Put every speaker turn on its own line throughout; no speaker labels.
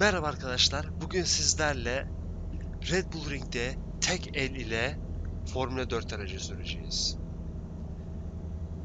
Merhaba arkadaşlar. Bugün sizlerle Red Bull Ring'de tek el ile Formula 4 aracı süreceğiz.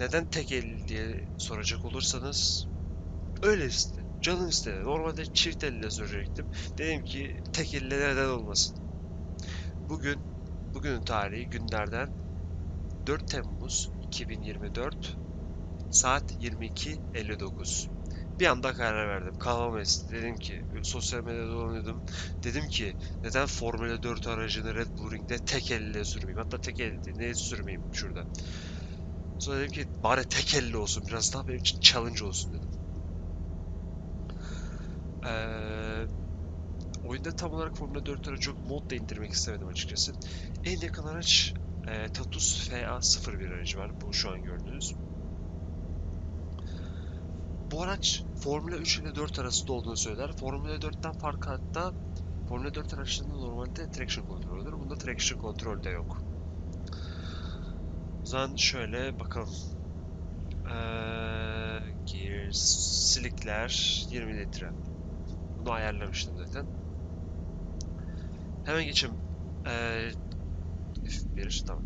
Neden tek el diye soracak olursanız öyle istedi. Canım istedi. Normalde çift el ile sürecektim. Dedim ki tek elle neden olmasın. Bugün bugünün tarihi günlerden 4 Temmuz 2024 saat 22.59 bir anda karar verdim. Kafam esti. Dedim ki sosyal medyada dolanıyordum. Dedim ki neden Formula 4 aracını Red Bull Ring'de tek elle sürmeyeyim? Hatta tek elle değil. Sürmeyeyim şurada. Sonra dedim ki bari tek elle olsun. Biraz daha benim için challenge olsun dedim. Ee, oyunda tam olarak Formula 4 aracı yok. Mod da indirmek istemedim açıkçası. En yakın araç e, Tatus FA01 aracı var. Bu şu an gördüğünüz. Bu araç Formula 3 ile 4 arasında olduğunu söyler. Formula 4'ten farkı hatta Formula 4 araçlarında normalde traction kontrol olur. Bunda traction kontrol de yok. O zaman şöyle bakalım. Ee, gears, silikler 20 litre. Bunu ayarlamıştım zaten. Hemen geçeyim. Ee, bir tamam.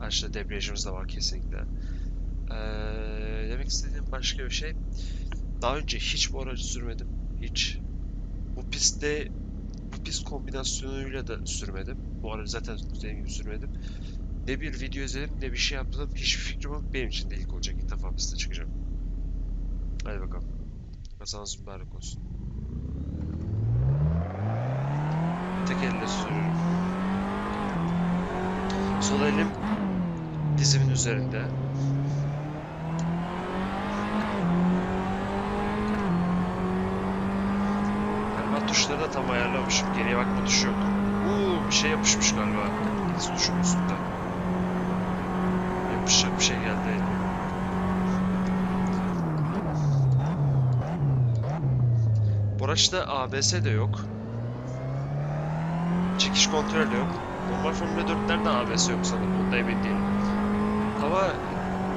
Araçta debriyajımız da var kesinlikle. Ee, demek istediğim başka bir şey. Daha önce hiç bu aracı sürmedim. Hiç. Bu pistte bu pist kombinasyonuyla da sürmedim. Bu aracı zaten dediğim gibi sürmedim. Ne bir video izledim ne bir şey yaptım. Hiçbir fikrim yok. Benim için de ilk olacak. İlk defa piste çıkacağım. Hadi bakalım. Kazanız mübarek olsun. Tek elle sürüyorum. Sol elim dizimin üzerinde. Galiba tuşları da tam ayarlamışım. Geriye bakma tuşu yok. Uuu bir şey yapışmış galiba. Diz tuşun üstünde. Yapışacak bir şey geldi elime. Araçta ABS de yok. Çekiş kontrolü yok. Normal Formula 4'lerde ABS yok sanırım. Onda emin değilim. Ama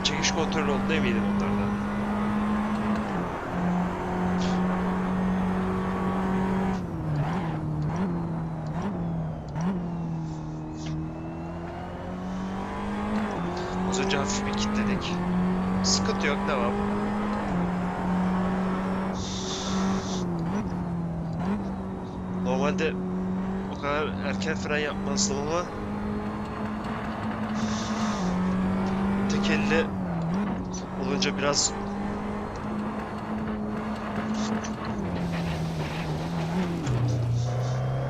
çekiş kontrolü olduğuna eminim onlarda. Az önce hafif bir kilitledik. Sıkıntı yok, devam. Normalde o kadar erken fren yapmazdım ama tek elle olunca biraz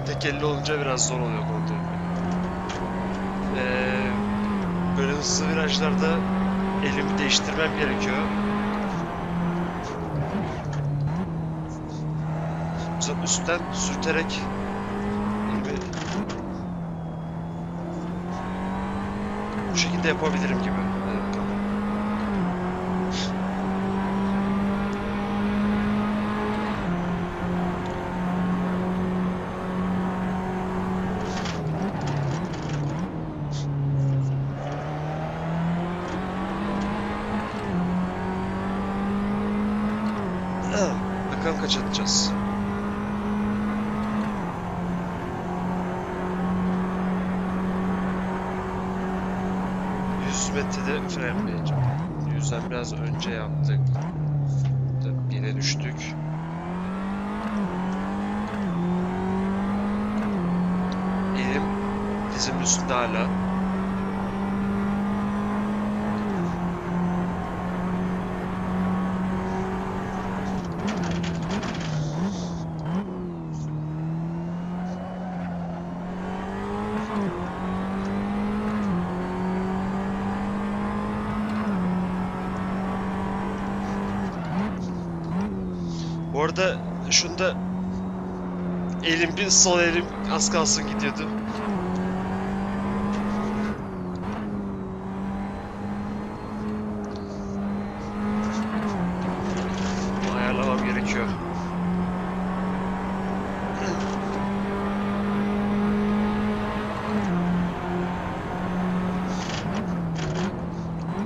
tek elle olunca biraz zor oluyor kontrol. Ee, böyle hızlı virajlarda elimi değiştirmem gerekiyor. Üstten sürterek elimi bu şekilde yapabilirim gibi. Bakalım kaç atacağız. Yüz metrede frenleyeceğim. Yüzden biraz önce yaptık. Yine düştük. Elim dizimin üstünde hala. Arada şunda elim bir sol elim az kalsın gidiyordu. Bunu Ayarlamam gerekiyor.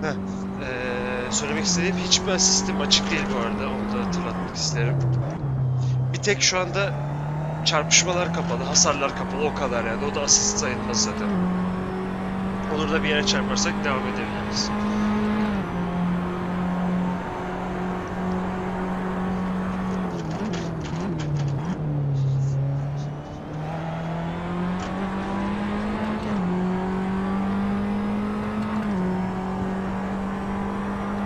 Heh, eee, söylemek istediğim hiçbir asistim açık değil bu arada. Onu da hatırlatmak isterim. tek şu anda çarpışmalar kapalı, hasarlar kapalı o kadar yani. O da asist sayılmaz zaten. Olur da bir yere çarparsak devam edebiliriz.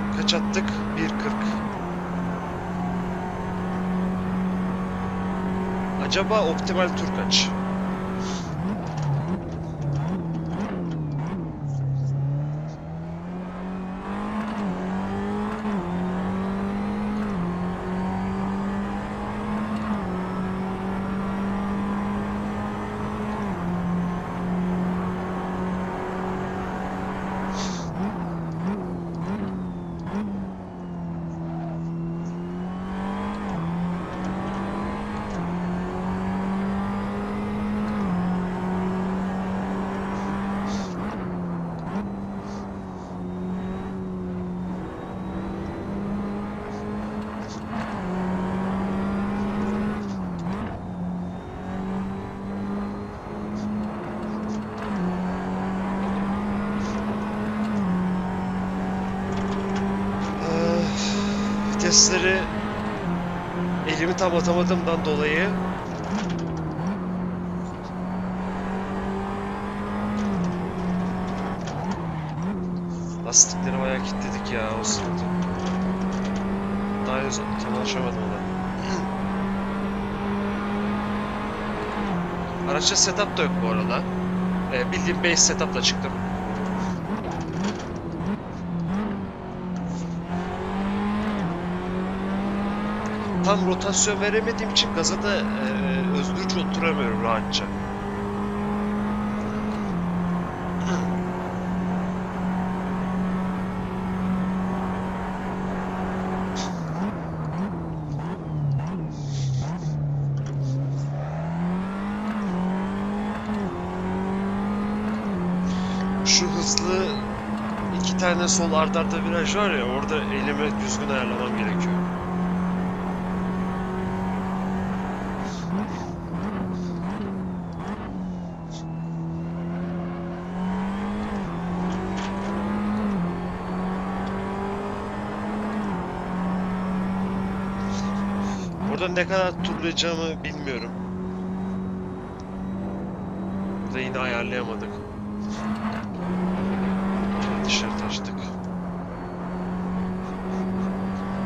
Kaç attık? 1.40. Acaba optimal tur kaç? Ee, vitesleri elimi tam atamadığımdan dolayı lastikleri bayağı kilitledik ya o sıkıntı. Daha henüz tam alışamadım ona. Araçta setup da yok bu arada. Ee, bildiğim base setup'la çıktım. Tam rotasyon veremediğim için gaza da e, özgürce oturamıyorum rahatça. Şu hızlı iki tane sol ardarda arda viraj var ya orada elimi düzgün ayarlamam gerekiyor. Burada ne kadar turlayacağımı bilmiyorum. Burada yine ayarlayamadık. Dışarı taştık.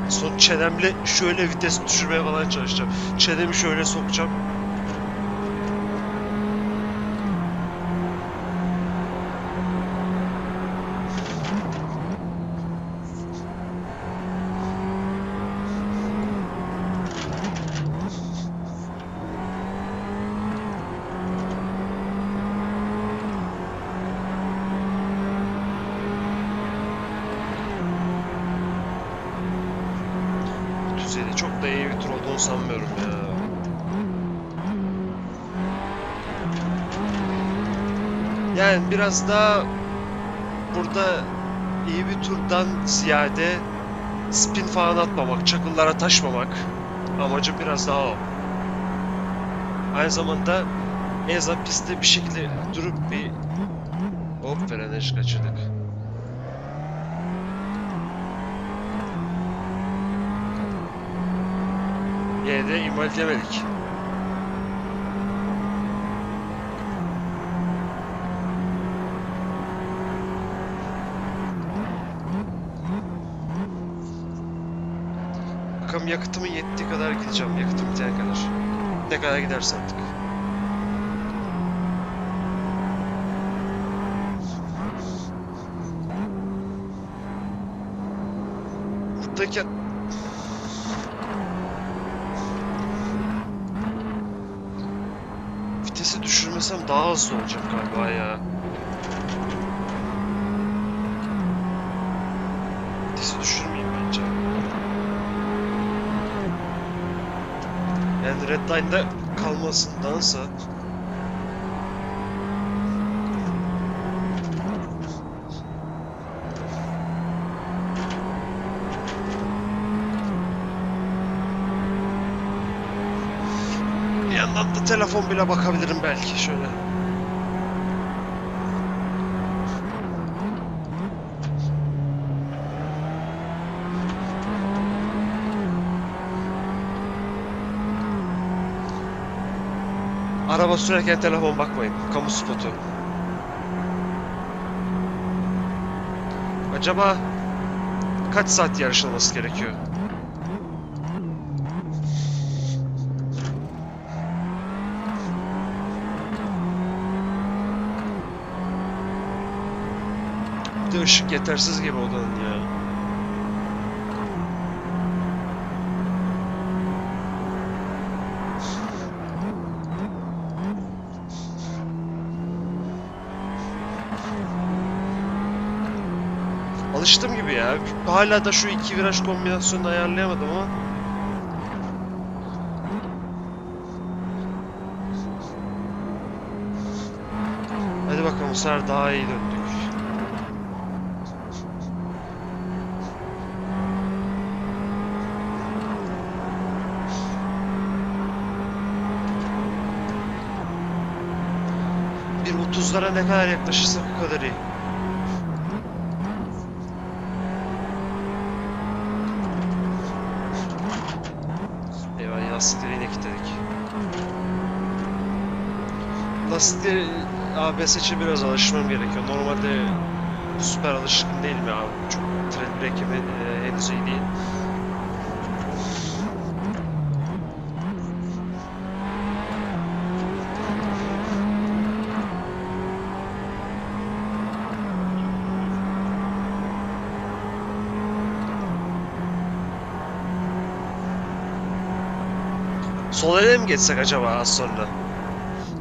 Son çenemle şöyle vites düşürmeye falan çalışacağım. Çenemi şöyle sokacağım. Çok da iyi bir tur olduğunu sanmıyorum ya. Yani biraz daha burada iyi bir turdan ziyade spin falan atmamak, çakıllara taşmamak amacım biraz daha o. Aynı zamanda azından pistte bir şekilde durup bir hop frenaj kaçırdık. Yine de invalidemedik. Bakalım yakıtımın yettiği kadar gideceğim. Yakıtım bitene kadar. Ne kadar giderse artık. Buradaki Düşürmesem daha hızlı olacak galiba ya. Vitesi düşürmeyeyim bence. Yani Redline'da kalmasındansa Bir yandan da telefon bile bakabilirim belki şöyle. Araba sürerken telefon bakmayın. Kamu spotu. Acaba kaç saat yarışılması gerekiyor? De ışık yetersiz gibi odanın ya. Alıştım gibi ya. Hala da şu iki viraj kombinasyonunu ayarlayamadım ama. Hadi bakalım bu sefer daha iyi döndük. Bir 30'lara ne kadar yaklaşırsak o kadar iyi. Eyvah lastikleri yine kilitledik. Lastikleri ABS için biraz alışmam gerekiyor. Normalde süper alışkın değilim ya. Çok tread brake'im e, henüz iyi değil. Sol ele mi geçsek acaba az sonra?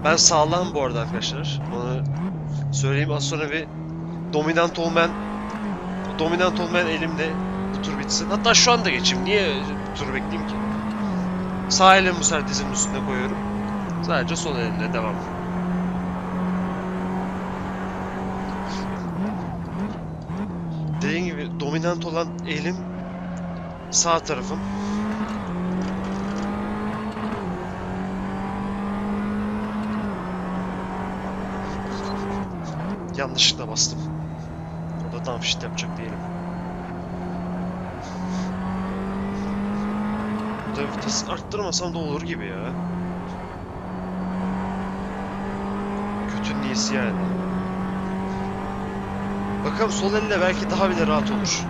Ben sağlam bu arada arkadaşlar. Onu söyleyeyim az sonra bir dominant olmayan dominant olmayan elimle bu tur bitsin. Hatta şu anda geçeyim. Niye bu turu bekleyeyim ki? Sağ elimi bu sefer dizinin üstüne koyuyorum. Sadece sol elimle devam. Dediğim gibi dominant olan elim sağ tarafım. Yanlışlıkla bastım. O da downshift yapacak diyelim. Burada vites arttırmasam da olur gibi ya. Kötü niyesi yani. Bakalım sol elle belki daha bile rahat olur.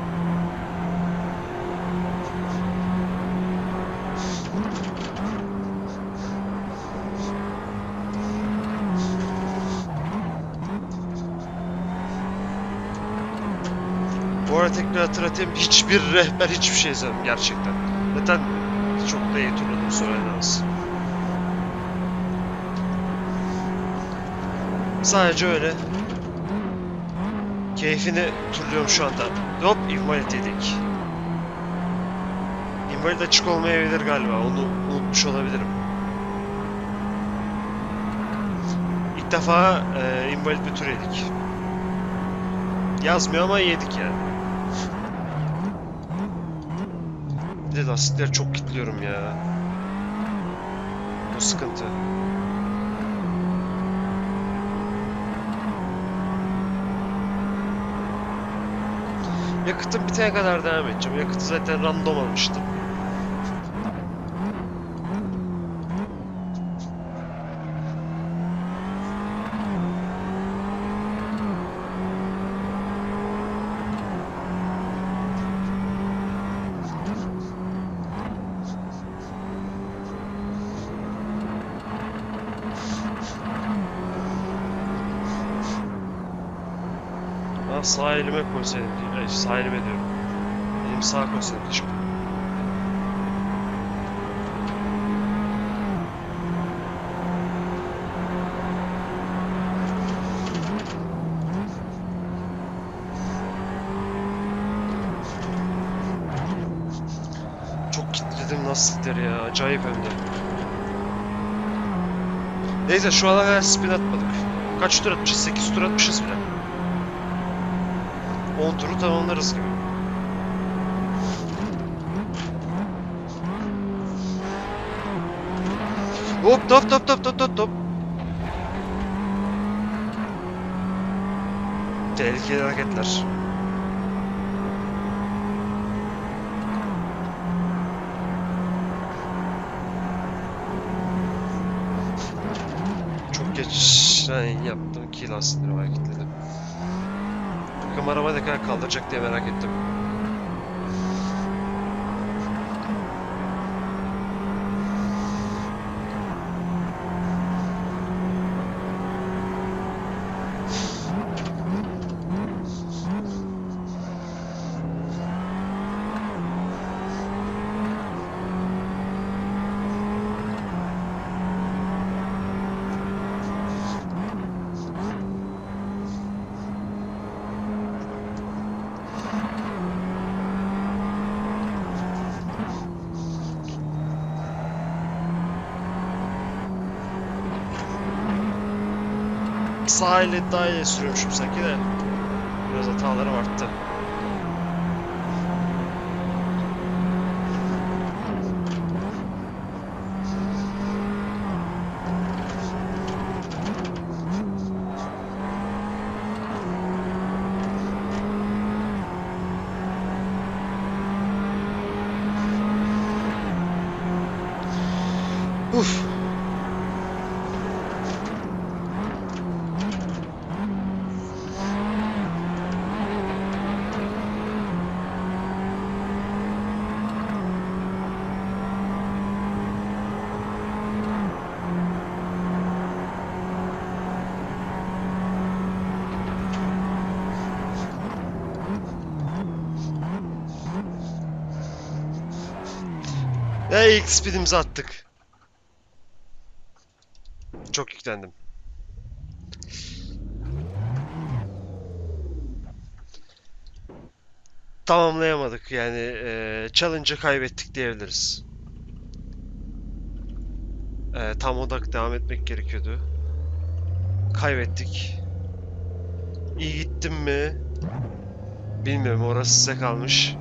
Bu hatırlatayım hiçbir rehber hiçbir şey izlemedim gerçekten. Zaten çok da iyi turladım söylenemez. Sadece öyle. Keyfini turluyorum şu anda. Hop invalid yedik. Invalid açık olmayabilir galiba. Onu unutmuş olabilirim. İlk defa e, invalid bir tur yedik. Yazmıyor ama yedik yani. De lastikleri çok kilitliyorum ya. Bu sıkıntı. Yakıtım bitene kadar devam edeceğim. Yakıtı zaten random almıştım. Ben sağ elime koysaydım. Ay, sağ elime diyorum. Elim sağa koysaydım keşke. Çok kilitledim lastikleri ya. Acayip hem de. Neyse şu ana kadar spin atmadık. Kaç tur atmışız? 8 tur atmışız bile. 10 turu tamamlarız gibi. Hop top top top top top top. Tehlikeli hareketler. Çok geç ben yaptım ki lastikleri hareketledim. Bakalım araba ne kadar kaldıracak diye merak ettim. Sağ ile daha sürüyormuşum sanki de. Biraz hatalarım arttı. Ve ilk speedimizi attık. Çok yüklendim. Tamamlayamadık yani eee challenge'ı kaybettik diyebiliriz. Eee, tam odak devam etmek gerekiyordu. Kaybettik. İyi gittim mi? Bilmiyorum orası size kalmış.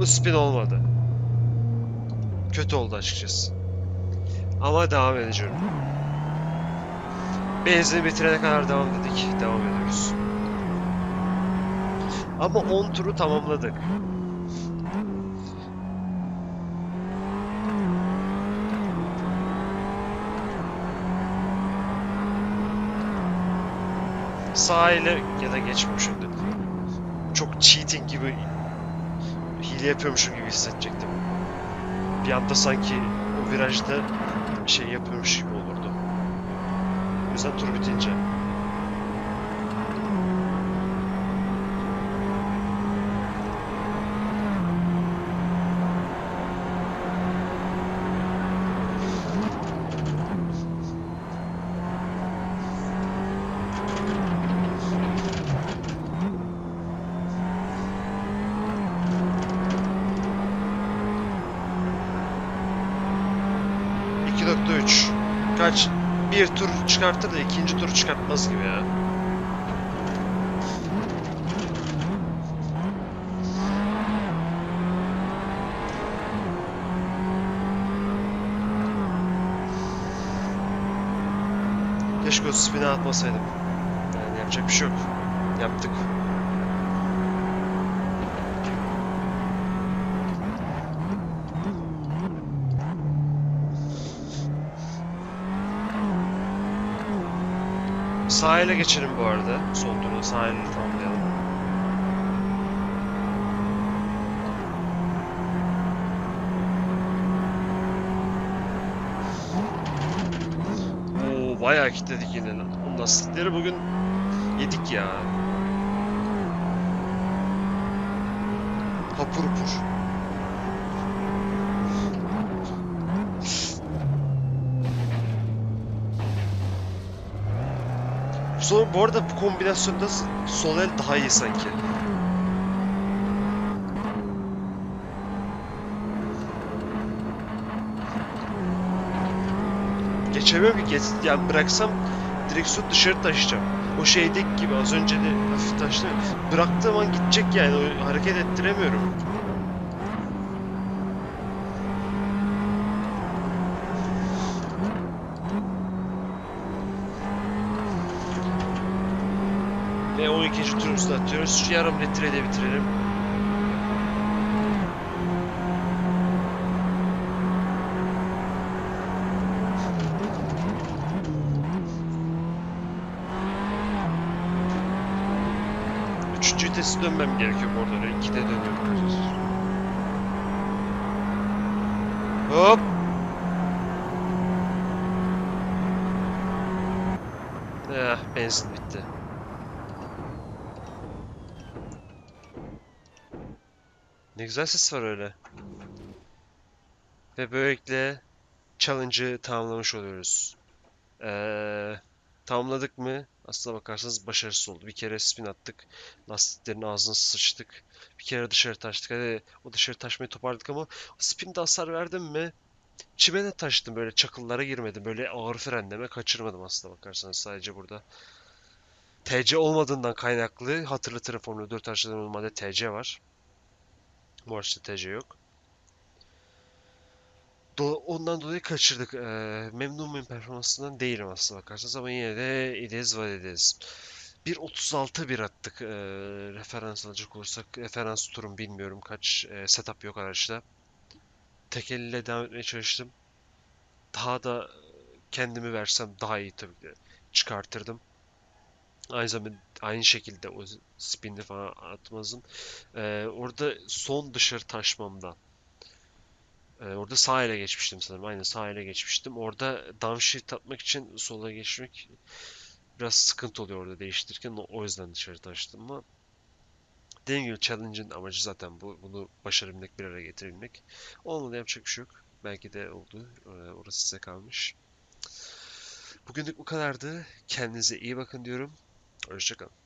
Bu spin olmadı. Kötü oldu açıkçası. Ama devam edeceğim. Benzini bitirene kadar devam dedik. Devam ediyoruz. Ama 10 turu tamamladık. Sağ ile ya da geçmişim de. Çok cheating gibi hile yapıyormuşum gibi hissedecektim. Bir anda sanki o virajda şey yapıyormuş gibi olurdu. O yüzden tur bitince. İki nokta üç. Kaç? Bir tur çıkartır da ikinci tur çıkartmaz gibi ya. Keşke o spin'e atmasaydım. Yani yapacak bir şey yok. Yaptık. Sahile geçelim bu arada. Son turda sahili tamamlayalım. Oo bayağı kilitledik yine. O lastikleri bugün yedik ya. Hapur hapur. Sonra bu arada bu kombinasyonda sol el daha iyi sanki. Geçemiyorum ki geç, yani bıraksam direksiyon dışarı taşıyacağım. O şeydeki gibi az önce de hafif taştı. Bıraktığım an gidecek yani hareket ettiremiyorum. Ve 12. turumuzu da atıyoruz. Şu yarım litreyle bitirelim. Üçüncü vitesi dönmem gerekiyor bu arada. İkide dönüyorum. Hop! Eh, benzin bitti. Güzel ses var öyle. Ve böylelikle challenge'ı tamamlamış oluyoruz. Ee, tamamladık mı? Aslına bakarsanız başarısız oldu. Bir kere spin attık. Lastiklerin ağzına sıçtık. Bir kere dışarı taştık. Hadi o dışarı taşmayı toparladık ama o spinde hasar verdim mi? Çime de taştım böyle çakıllara girmedim. Böyle ağır frenleme kaçırmadım aslına bakarsanız sadece burada. TC olmadığından kaynaklı hatırlatırım Formula 4 araçlarında normalde TC var. Araçta TC yok. Do- ondan dolayı kaçırdık. Ee, memnun muyum performansından değilim aslına bakarsanız ama yine de it is what it is. 1.36 attık. Ee, referans alacak olursak referans turum bilmiyorum kaç e, setup yok araçta. Tek elle devam etmeye çalıştım. Daha da kendimi versem daha iyi tabii ki çıkartırdım. Aynı zamanda aynı şekilde o spin'i falan atmazdım. Ee, orada son dışarı taşmamda ee, orada sağ ele geçmiştim sanırım. Aynen sağ ele geçmiştim. Orada downshift atmak için sola geçmek biraz sıkıntı oluyor orada değiştirirken. O o yüzden dışarı taştım ama dediğim gibi challenge'ın amacı zaten bu. Bunu başarabilmek, bir araya getirebilmek. Olmadı yapacak bir şey yok. Belki de oldu. Ee, Orası size kalmış. Bugünlük bu kadardı. Kendinize iyi bakın diyorum. Hoşçakalın.